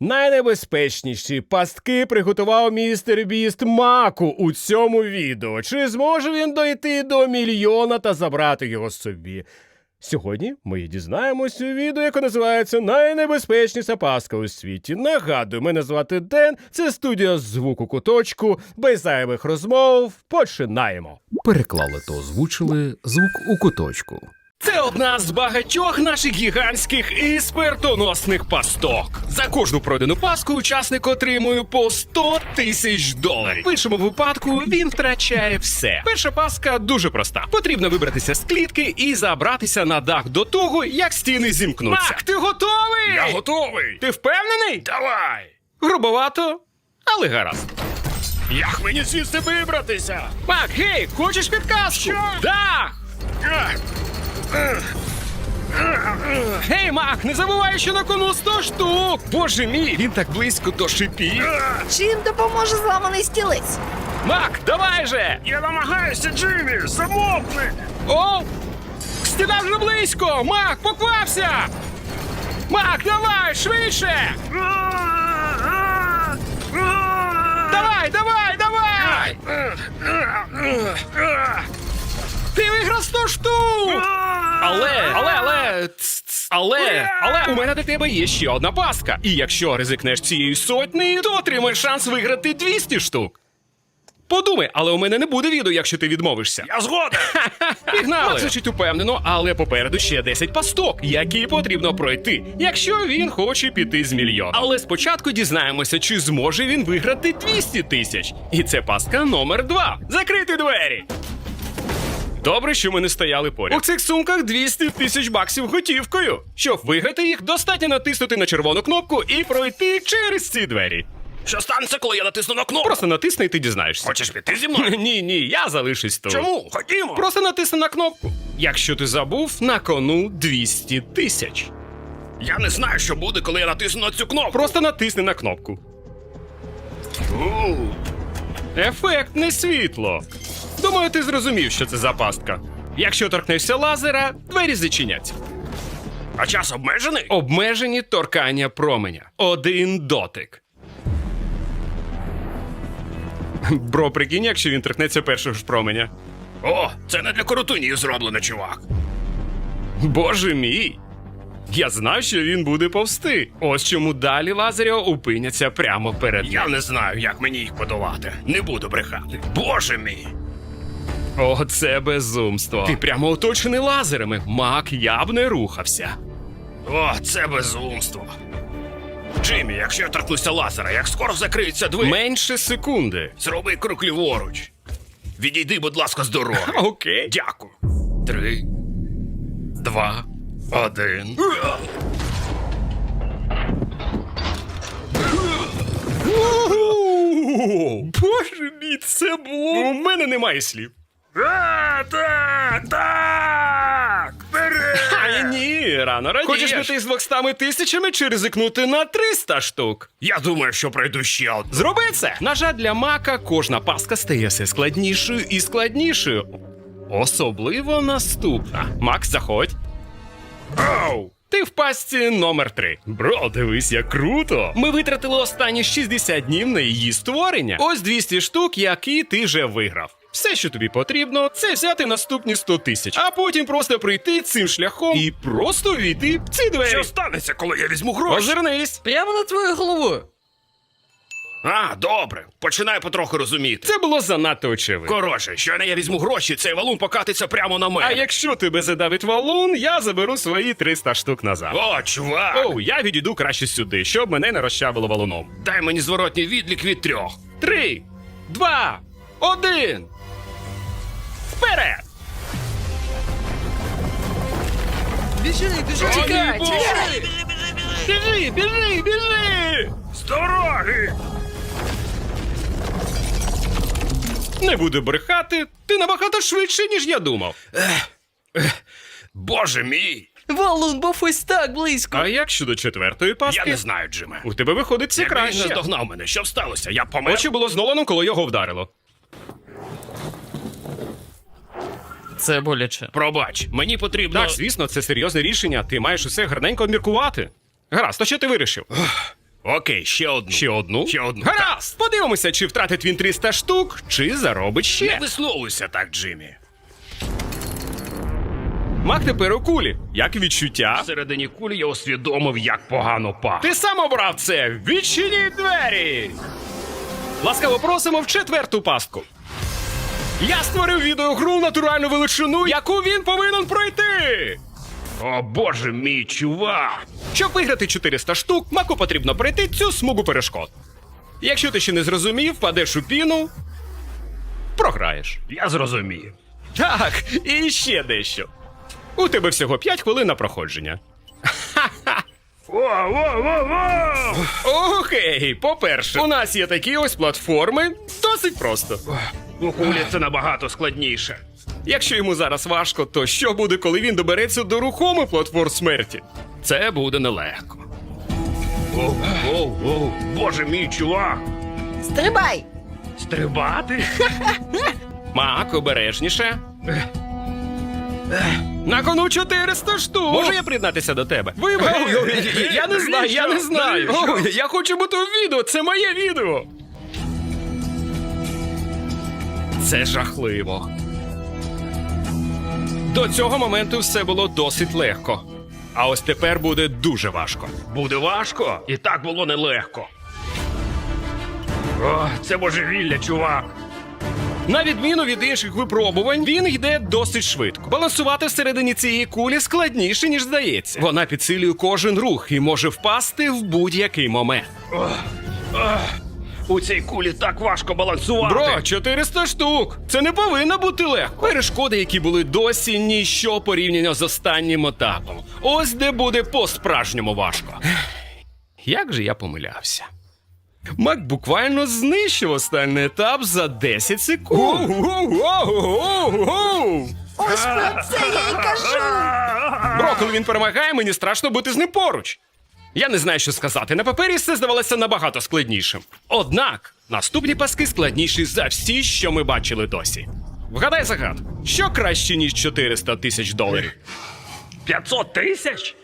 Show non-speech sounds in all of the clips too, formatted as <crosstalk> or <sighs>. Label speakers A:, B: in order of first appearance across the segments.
A: Найнебезпечніші пастки приготував містер Біст Маку у цьому відео. Чи зможе він дойти до мільйона та забрати його собі? Сьогодні ми дізнаємось у відео, яке називається Найнебезпечніша пастка у світі. Нагадую, мене звати Ден, це студія звуку куточку. Без зайвих розмов починаємо.
B: Переклали та озвучили звук у куточку.
A: Це одна з багатьох наших гігантських і смертоносних пасток. За кожну пройдену паску учасник отримує по 100 тисяч доларів. В іншому випадку він втрачає все. Перша паска дуже проста. Потрібно вибратися з клітки і забратися на дах до того, як стіни зімкнуться. Мак, ти готовий?
C: Я готовий.
A: Ти впевнений?
C: Давай!
A: Грубовато, але гаразд.
C: Як мені звідси вибратися?
A: Мак, гей, хочеш підказку?
C: Що?
A: Дах! Гей, Мак, не забувай, що на кону 100 штук! Боже мій, він так близько до шипів.
D: Чим допоможе зламаний стілець?
A: Мак, давай же!
C: Я намагаюся, Джиммі! Замовкни!
A: О! Стіна вже близько! Мак, поквапся! Мак, давай, швидше! Але, але, але, ц- ц- але, але у мене до тебе є ще одна паска. І якщо ризикнеш цією сотнею, то отримаєш шанс виграти 200 штук. Подумай, але у мене не буде відео, якщо ти відмовишся.
C: Я згоден! <laughs>
A: Пігнали! Звучить упевнено, але попереду ще 10 пасток, які потрібно пройти, якщо він хоче піти з мільйон. Але спочатку дізнаємося, чи зможе він виграти 200 тисяч. І це пастка номер 2. Закрити двері! Добре, що ми не стояли поряд. У цих сумках 200 тисяч баксів готівкою. Щоб виграти їх, достатньо натиснути на червону кнопку і пройти через ці двері.
C: Що станеться, коли я натисну на кнопку?
A: Просто натисни і ти дізнаєшся.
C: Хочеш піти зі мною? <laughs>
A: Ні, ні, я залишусь тут.
C: Чому? Ходімо!
A: Просто натисни на кнопку. Якщо ти забув, на кону 200 тисяч.
C: Я не знаю, що буде, коли я натисну на цю кнопку.
A: Просто натисни на кнопку.
C: У,
A: Ефектне світло. Думаю, ти зрозумів, що це за пастка. Якщо торкнешся лазера, двері зачиняться.
C: А час обмежений?
A: Обмежені торкання променя. Один дотик. Бро, прикинь, якщо він торкнеться першого ж променя.
C: О, це не для коротунів зроблено, чувак.
A: Боже мій. Я знав, що він буде повсти. Ось чому далі лазеря опиняться прямо перед.
C: Я не знаю, як мені їх подолати. Не буду брехати. Боже мій!
A: О, це безумство. Ти прямо оточений лазерами. Мак, я б не рухався.
C: О, це безумство. Джиммі, якщо я торкнуся лазера, як скоро закриються двері?
A: Менше секунди.
C: Зроби крок ліворуч. Відійди, будь ласка, з дороги. <laughs>
A: Окей.
C: Дякую. Три, два, один.
A: Боже мій, це було. У мене немає слів.
C: А, так, так! Вперед!
A: А ні, рано радієш. Хочеш
C: Хочеш
A: піти з 200 тисячами чи ризикнути на 300 штук?
C: Я думаю, що пройду ще одну.
A: Зроби це! На жаль, для мака кожна паска стає все складнішою і складнішою. Особливо наступна. Макс, заходь.
C: Оу!
A: Ти в пастці номер 3 Бро, дивись, як круто. Ми витратили останні 60 днів на її створення. Ось 200 штук, які ти вже виграв. Все, що тобі потрібно, це взяти наступні 100 тисяч, а потім просто прийти цим шляхом і просто війти в ці двері.
C: Що станеться, коли я візьму гроші?
A: Озирнись.
D: Прямо над твоєю головою.
C: А, добре. Починаю потроху розуміти.
A: Це було занадто очевидно.
C: Коротше, щойно я візьму гроші, цей валун покатиться прямо на мене.
A: А якщо тебе задавить валун, я заберу свої 300 штук назад.
C: О, чувак!
A: Оу, я відійду краще сюди, щоб мене не розчавило валуном.
C: Дай мені зворотній відлік від трьох.
A: Три, два, один. Вперед!
D: Біжи, біжи, чекай,
C: Боже.
D: чекай.
A: Біжи, біжи, біжи!
C: З дороги!
A: Не буду брехати, ти набагато швидше, ніж я думав.
C: Боже мій!
D: Валун був ось так близько.
A: А як щодо четвертої паски?
C: Я не знаю, Джиме.
A: У тебе виходить це
C: Якби він
A: краще.
C: наздогнав мене, що б сталося? Я помер.
A: Очі було з Ноланом, коли його вдарило.
D: Це боляче.
C: Пробач, мені потрібно.
A: Так, звісно, це серйозне рішення. Ти маєш усе гарненько обміркувати. Гаразд, то що ти вирішив?
C: Окей, ще одну.
A: Ще одну?
C: Ще одну.
A: Гаразд! Подивимося, чи втратить він 300 штук, чи заробить ще.
C: Не висловуйся так, Джиммі.
A: Мак тепер у кулі. Як відчуття?
C: Всередині кулі я усвідомив, як погано пахне.
A: Ти сам обрав це! Відчиніть двері! Ласкаво просимо в четверту пастку. Я створив відеогру натуральну величину, яку він повинен пройти.
C: О боже мій чувак!
A: Щоб виграти 400 штук, маку потрібно пройти цю смугу перешкод. Якщо ти ще не зрозумів, падеш у піну, програєш.
C: Я зрозумів.
A: Так, і ще дещо. У тебе всього 5 хвилин на проходження. Окей, по-перше, у нас є такі ось платформи. Досить просто.
C: У кулі це набагато складніше.
A: Якщо йому зараз важко, то що буде, коли він добереться до рухомих платформ смерті? Це буде нелегко.
C: Оу, оу, оу, боже мій чувак!
E: Стрибай!
C: Стрибати? <laughs>
A: Мак, обережніше. На кону 400 штук. Можу я приєднатися до тебе? Вибач, я- я не знаю, я не знаю. О, Я хочу бути у відео, це моє відео. Це жахливо. До цього моменту все було досить легко. А ось тепер буде дуже важко.
C: Буде важко, і так було нелегко. О, це божевілля, чувак.
A: На відміну від інших випробувань, він йде досить швидко. Балансувати всередині цієї кулі складніше, ніж здається. Вона підсилює кожен рух і може впасти в будь-який момент.
C: У цій кулі так важко балансувати.
A: Бро, 400 штук! Це не повинно бути легко. Перешкоди, які були досі, ніщо порівняно з останнім етапом. Ось де буде по-справжньому важко. <sighs> Як же я помилявся? Мак буквально знищив останній етап за 10 секунд.
E: Ось про це я й кажу!
A: Бро, коли він перемагає, мені страшно бути з ним поруч. Я не знаю, що сказати. На папері все здавалося набагато складнішим. Однак наступні паски складніші за всі, що ми бачили досі. Вгадай загад, що краще, ніж 400 тисяч доларів?
C: 500 тисяч?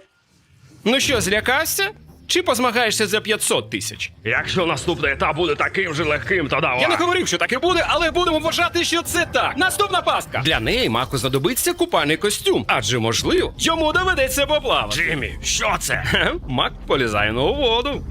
A: Ну що, злякався? Чи позмагаєшся за 500 тисяч?
C: Якщо наступний етап буде таким же легким, то давай.
A: Я не говорив, що таке буде, але будемо вважати, що це так. Наступна пастка. Для неї Маку знадобиться купальний костюм, адже можливо, йому доведеться поплавати.
C: Джиммі, що це?
A: Мак полізає на воду.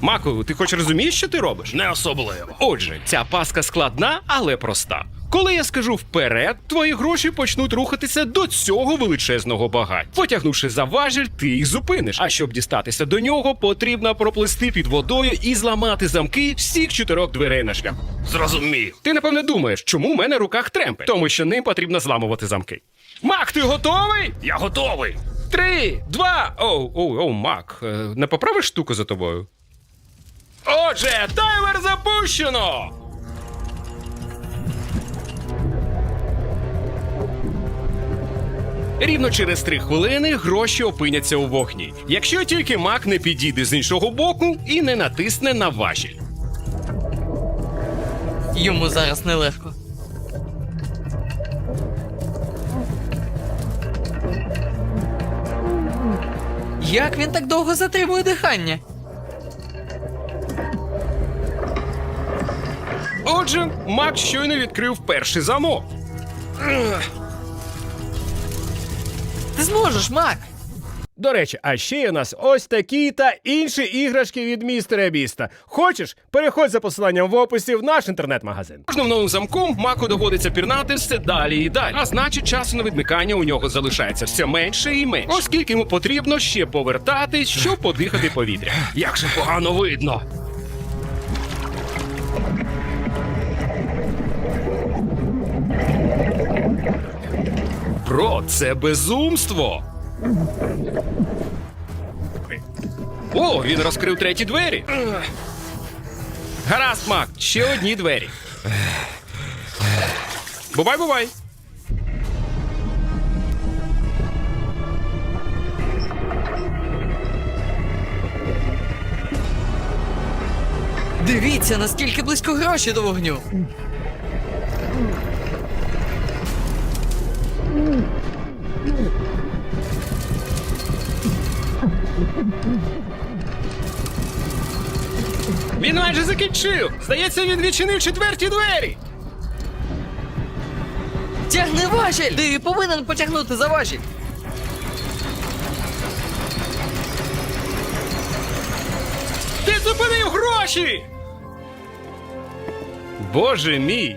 A: Маку, ти хоч розумієш, що ти робиш?
C: Не особливо.
A: Отже, ця паска складна, але проста. Коли я скажу вперед, твої гроші почнуть рухатися до цього величезного багаття. Потягнувши за важіль, ти їх зупиниш. А щоб дістатися до нього, потрібно проплисти під водою і зламати замки всіх чотирьох дверей на шляху.
C: Зрозумів.
A: Ти напевне думаєш, чому в мене в руках тремпи? Тому що ним потрібно зламувати замки. Мак, ти готовий?
C: Я готовий.
A: Три, два. Оу, оу, оу, Мак, е, не поправиш штуку за тобою? Отже, таймер запущено! Рівно через три хвилини гроші опиняться у вогні. Якщо тільки Мак не підійде з іншого боку і не натисне на важіль.
D: Йому зараз нелегко. Як він так довго затримує дихання?
A: Отже, Мак щойно відкрив перший замок.
D: Ти зможеш, Мак!
F: До речі, а ще є у нас ось такі та інші іграшки від містера Біста. Хочеш? Переходь за посиланням в описі в наш інтернет-магазин.
A: Кожним новим замком Маку доводиться пірнати все далі і далі. А значить, часу на відмикання у нього залишається все менше і менше, оскільки йому потрібно ще повертатись, щоб подихати повітря.
C: Як же погано видно.
A: Бро, це безумство. О, він розкрив треті двері. Гаразд, Мак, ще одні двері. Бувай, бувай.
D: Дивіться, наскільки близько гроші до вогню.
A: Він майже закінчив. Здається, він відчинив четверті двері.
D: Тягни важіль! Ти повинен потягнути за важіль.
A: Ти зупинив гроші! Боже мій!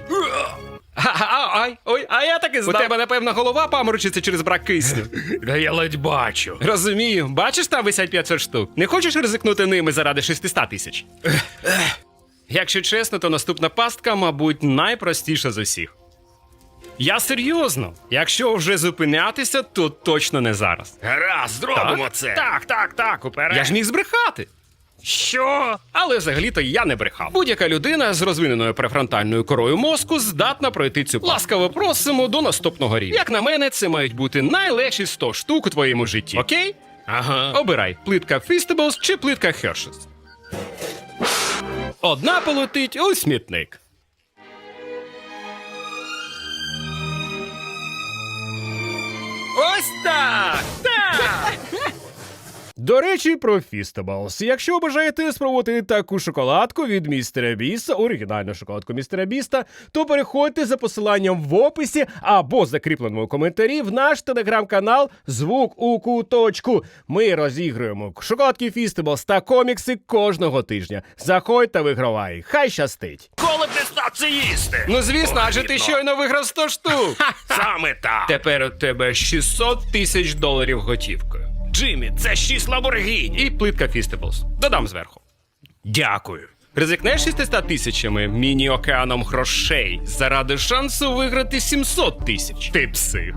A: Ай, ой, а я так і знав. У тебе, напевно, голова паморочиться через брак кисню.
C: Да я ледь бачу.
A: Розумію. Бачиш, там висять 500 штук. Не хочеш ризикнути ними заради 600 тисяч? Якщо чесно, то наступна пастка, мабуть, найпростіша з усіх. Я серйозно. Якщо вже зупинятися, то точно не зараз.
C: Гаразд, зробимо це.
A: Так, так, так, уперед. Я ж міг збрехати.
C: Що?
A: Але взагалі-то я не брехав. Будь-яка людина з розвиненою префронтальною корою мозку здатна пройти цю. Ласкаво просимо до наступного рівня. Як на мене, це мають бути найлегші 100 штук у твоєму житті. Окей?
C: Ага.
A: Обирай плитка Feastables чи плитка Hershey's. Одна полетить у смітник. Ось так! Так!
F: До речі, про Feastables. Якщо бажаєте спробувати таку шоколадку від містера Біста, оригінальну шоколадку містера Біста, то переходьте за посиланням в описі або закріпленому коментарі в наш телеграм-канал Звук у куточку. Ми розігруємо шоколадки Feastables та комікси кожного тижня. Заходь та вигравай. Хай щастить!
C: Коли б ти це їсти?
A: Ну звісно, адже ти щойно виграв 100 штук.
C: Саме так.
A: Тепер у тебе 600 тисяч доларів готівкою.
C: Джиммі, це шість Ламборгіні.
A: І плитка Feastables. Додам зверху.
C: Дякую.
A: Ризикнеш 600 тисячами міні-океаном грошей заради шансу виграти 700 тисяч. Ти псих.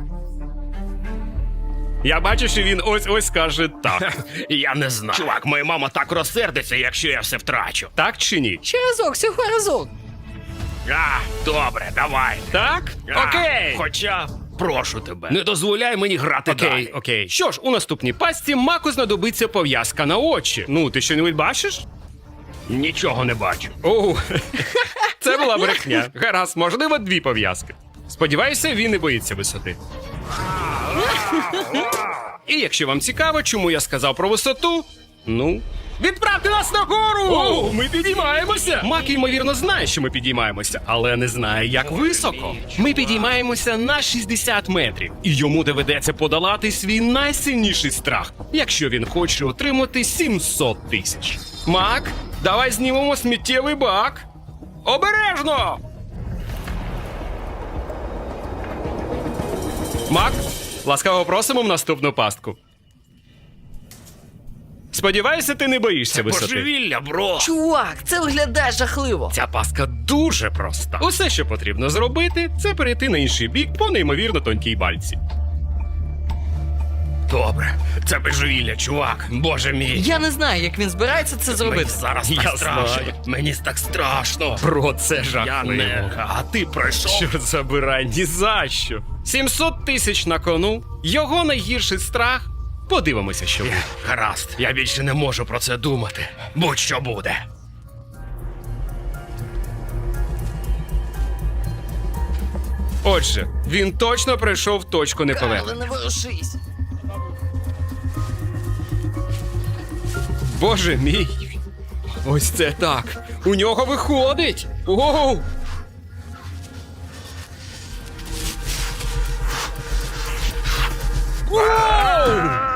A: Я бачу, що він ось-ось каже так. <laughs>
C: Я не знаю. Чувак, моя мама так розсердиться, якщо я все втрачу.
A: Так чи ні?
D: Ще разок, всього разок.
C: А, добре, давай.
A: Так?
C: А,
A: Окей.
C: Хоча, прошу тебе, не дозволяй мені грати
A: Окей,
C: далі.
A: окей. Що ж, у наступній пастці Маку знадобиться пов'язка на очі. Ну, ти що-небудь бачиш?
C: Нічого не бачу.
A: Оу, <laughs> це була брехня. Гаразд, можливо, дві пов'язки. Сподіваюся, він не боїться висоти. <laughs> І якщо вам цікаво, чому я сказав про висоту, ну. Відправте нас нагору! О, ми підіймаємося! Мак, ймовірно, знає, що ми підіймаємося, але не знає, як високо. Ми підіймаємося на 60 метрів, і йому доведеться подолати свій найсильніший страх, якщо він хоче отримати 700 тисяч. Мак, давай знімемо сміттєвий бак. Обережно! Мак, ласкаво просимо в наступну пастку. Сподіваюся, ти не боїшся висоти.
C: Божевілля, бро.
D: Чувак, це виглядає жахливо.
A: Ця пастка дуже проста. Усе, що потрібно зробити, це перейти на інший бік по неймовірно тонкій бальці.
C: Добре, це божевілля, чувак. Боже мій.
D: Я не знаю, як він збирається це
C: Мені
D: зробити.
C: зараз
A: Я
C: страшно.
A: знаю.
C: Мені так страшно.
A: Про це
C: Я
A: жахливо.
C: не. А ти пройшов.
A: Чорт забирай, ні за що. 700 тисяч на кону, його найгірший страх. Подивимося, що буде.
C: Гаразд, я більше не можу про це думати. Будь-що буде.
A: Отже, він точно пройшов точку
D: Але
A: неповернення.
D: не ворушись.
A: Боже мій. Ось це так. У нього виходить. Оу.
C: Так,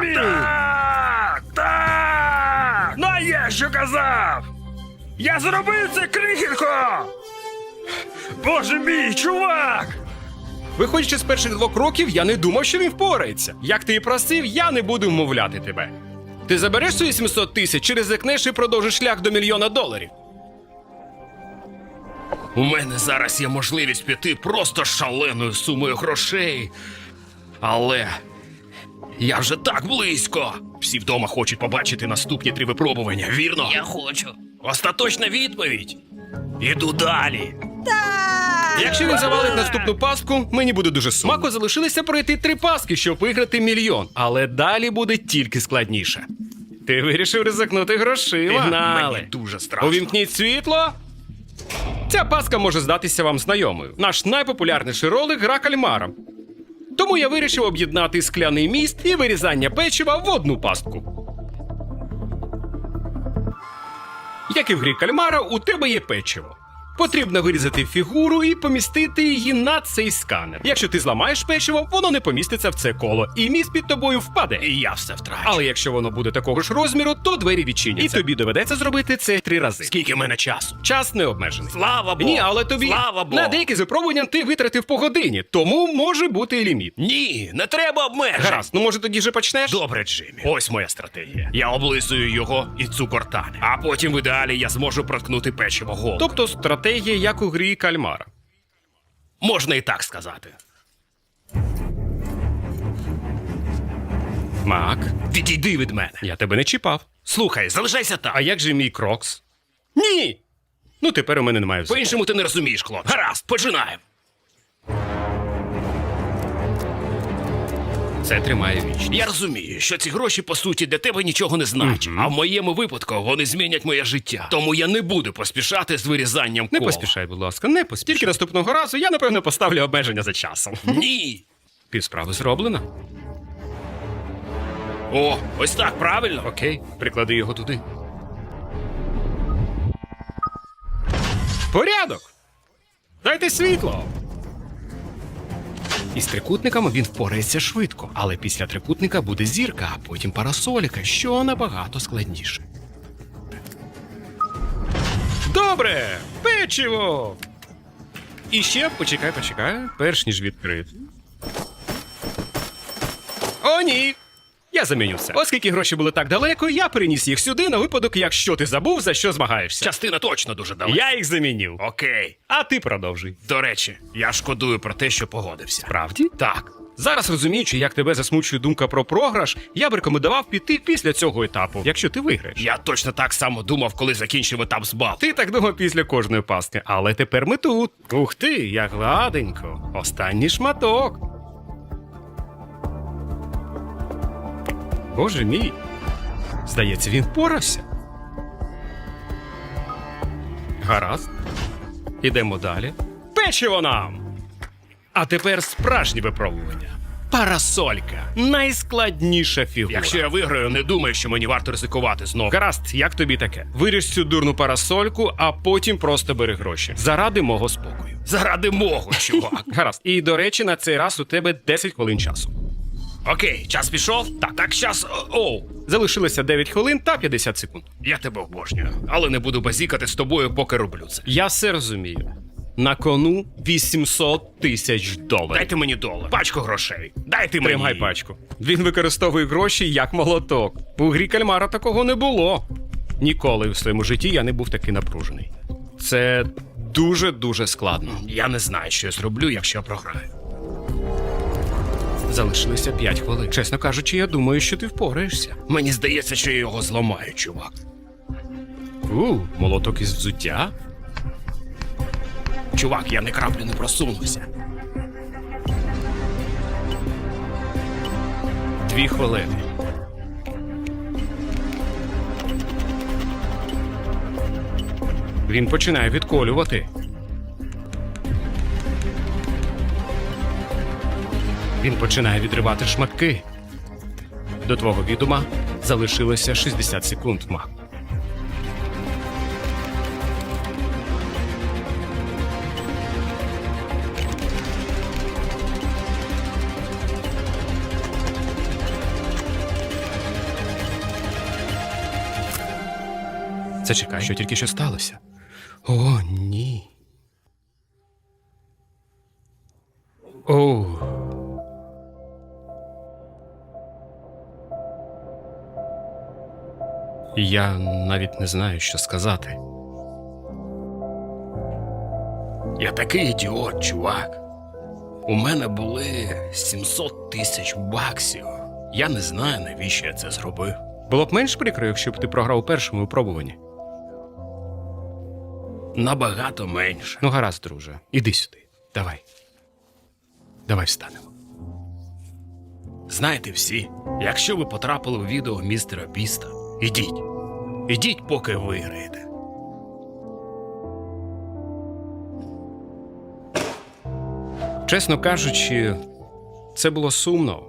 C: боже! Так, так! Ну, а я що казав? Я зробив це крихітко! Боже мій, чувак!
A: Виходячи з перших двох кроків, я не думав, що він впорається. Як ти і просив, я не буду вмовляти тебе. Ти забереш свої 700 тисяч чи ризикнеш і продовжиш шлях до мільйона доларів.
C: У мене зараз є можливість піти просто шаленою сумою грошей. Але я вже так близько. Всі вдома хочуть побачити наступні три випробування, вірно?
D: Я хочу.
C: Остаточна відповідь. Іду далі.
A: Якщо він завалить наступну пастку, мені буде дуже сумно. Мако залишилося пройти три паски, щоб виграти мільйон, але далі буде тільки складніше. Ти вирішив ризикнути грошима. Пігнали.
C: Мені дуже страшно.
A: Увімкніть світло. Ця паска може здатися вам знайомою. Наш найпопулярніший ролик гра кальмара. Тому я вирішив об'єднати скляний міст і вирізання печива в одну пастку. Як і в грі кальмара, у тебе є печиво. Потрібно вирізати фігуру і помістити її на цей сканер. Якщо ти зламаєш печиво, воно не поміститься в це коло, і міст під тобою впаде.
C: І я все втрачу.
A: Але якщо воно буде такого ж розміру, то двері відчиняться. І тобі доведеться зробити це три рази.
C: Скільки в мене часу?
A: Час не обмежений.
C: Слава Богу!
A: Ні, але тобі
C: Слава Богу!
A: на деякі з випробувань ти витратив по годині, тому може бути і ліміт.
C: Ні, не треба обмежень.
A: Гаразд, ну може тоді вже почнеш?
C: Добре, Джиммі. Ось моя стратегія. Я облизую його і цукор тане. А потім в ідеалі я зможу проткнути печиво голом.
A: Тобто стратегія, як у грі кальмара.
C: можна і так сказати.
A: Мак,
C: Відійди від мене.
A: я тебе не чіпав.
C: Слухай, залишайся там.
A: А як же мій крокс? Ні. Ну тепер у мене немає.
C: По-іншому ти не розумієш, хлопче. Гаразд, починаємо.
A: Це тримає вічність.
C: Я розумію, що ці гроші по суті для тебе нічого не значать. А в моєму випадку вони змінять моє життя. Тому я не буду поспішати з вирізанням
A: Не
C: кола.
A: поспішай, будь ласка, не поспішай. Тільки наступного разу я напевно поставлю обмеження за часом.
C: Ні. <laughs>
A: Півсправи зроблено.
C: О, ось так, правильно.
A: Окей, приклади його туди. Порядок! Дайте світло! Із трикутниками він впорається швидко, але після трикутника буде зірка, а потім парасоліка, що набагато складніше. Добре! Печиво! І ще почекай, почекай, перш ніж відкрити. О, ні! Я заміню все. Оскільки гроші були так далеко, я переніс їх сюди на випадок, якщо ти забув, за що змагаєшся.
C: Частина точно дуже далека.
A: Я їх замінив.
C: Окей.
A: А ти продовжуй.
C: До речі, я шкодую про те, що погодився.
A: Правді? Так. Зараз розуміючи, як тебе засмучує думка про програш, я б рекомендував піти після цього етапу, якщо ти виграєш.
C: Я точно так само думав, коли закінчив етап з бал.
A: Ти так думав після кожної паски, але тепер ми тут. Ух ти, як гладенько. Останній шматок. Боже мій. Здається, він впорався. Гаразд. Ідемо далі. Печиво нам! А тепер справжнє випробування. Парасолька. Найскладніша фігура.
C: Якщо я виграю, не думаю, що мені варто ризикувати знову.
A: Гаразд, як тобі таке? Виріж цю дурну парасольку, а потім просто бери гроші. Заради мого спокою.
C: Заради мого, чувак. <laughs>
A: Гаразд. І до речі, на цей раз у тебе 10 хвилин часу.
C: Окей, час пішов? Так, так, час. Оу.
A: Залишилося 9 хвилин та 50 секунд.
C: Я тебе обожнюю, але не буду базікати з тобою, поки роблю це.
A: Я все розумію. На кону 800 тисяч доларів.
C: Дайте мені долар, пачку грошей. Дайте мені.
A: Тримай пачку. Він використовує гроші як молоток. У грі кальмара такого не було. Ніколи в своєму житті я не був такий напружений. Це дуже дуже складно.
C: Я не знаю, що я зроблю, якщо я програю.
A: Залишилося 5 хвилин. Чесно кажучи, я думаю, що ти впораєшся.
C: Мені здається, що я його зламаю, чувак.
A: У, молоток із взуття.
C: Чувак, я не краплю не просунуся.
A: Дві хвилини. Він починає відколювати. Він починає відривати шматки. До твого відома залишилося 60 секунд, Мак. Зачекай, що тільки що сталося? О, ні. Я навіть не знаю, що сказати.
C: Я такий ідіот, чувак. У мене були 700 тисяч баксів. Я не знаю, навіщо я це зробив.
A: Було б менш прикро, якщо б ти програв у першому випробуванні.
C: Набагато менше.
A: Ну, гаразд, друже, іди сюди. Давай. Давай встанемо.
C: Знаєте всі, якщо ви потрапили у відео містера Біста, ідіть. Ідіть, поки виграєте.
A: Чесно кажучи, це було сумно.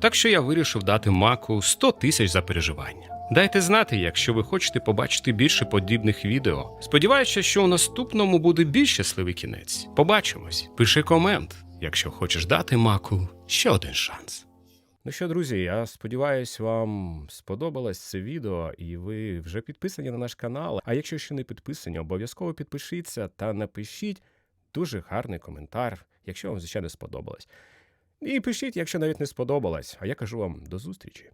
A: Так що я вирішив дати маку 100 тисяч за переживання.
G: Дайте знати, якщо ви хочете побачити більше подібних відео. Сподіваюся, що у наступному буде більш щасливий кінець. Побачимось. Пиши комент, якщо хочеш дати маку ще один шанс.
A: Ну що, друзі, я сподіваюся, вам сподобалось це відео, і ви вже підписані на наш канал. А якщо ще не підписані, обов'язково підпишіться та напишіть дуже гарний коментар, якщо вам звичайно сподобалось. І пишіть, якщо навіть не сподобалось. А я кажу вам до зустрічі.